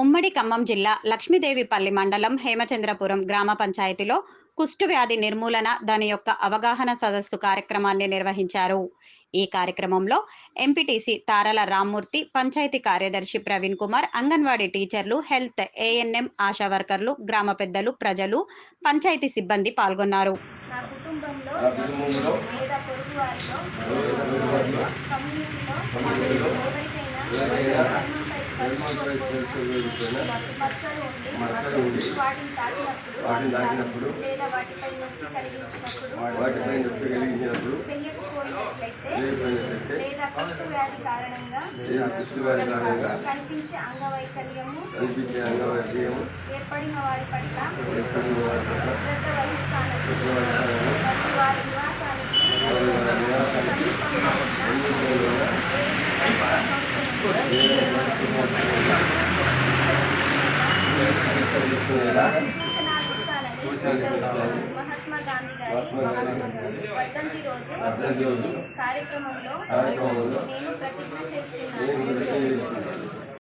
ఉమ్మడి ఖమ్మం జిల్లా లక్ష్మీదేవిపల్లి మండలం హేమచంద్రపురం గ్రామ పంచాయతీలో కుష్టు వ్యాధి నిర్మూలన దాని యొక్క అవగాహన సదస్సు కార్యక్రమాన్ని నిర్వహించారు. ఈ కార్యక్రమంలో ఎంపీటీసీ తారల రామ్మూర్తి పంచాయతీ కార్యదర్శి ప్రవీణ్ కుమార్ అంగన్వాడీ టీచర్లు హెల్త్ ఏఎన్ఎం ఆశా వర్కర్లు గ్రామ పెద్దలు ప్రజలు పంచాయతీ సిబ్బంది పాల్గొన్నారు. నా కుటుంబంలో లేదా పొరుగు వారిలో కమ్యూనిటీలో ఎవరికైనా మచ్చలు ఉండి వాటిని తాకినప్పుడు లేదా వాటిపై నొప్పి కలిగించినప్పుడు తెలియకపోయినట్లయితే లేదా కుష్టు వ్యాధి కారణంగా కనిపించే అంగవైకల్యము ఏర్పడిన వారి పట్ల ఏర్పడిన శ్రద్ధ వహిస్తానని వారి వారి నివాసానికి సమీపంలో ఉన్న మహాత్మా గాంధీ గారి వర్ధంతి రోజు కార్యక్రమంలో నేను ప్రతిజ్ఞ చేస్తున్నాను.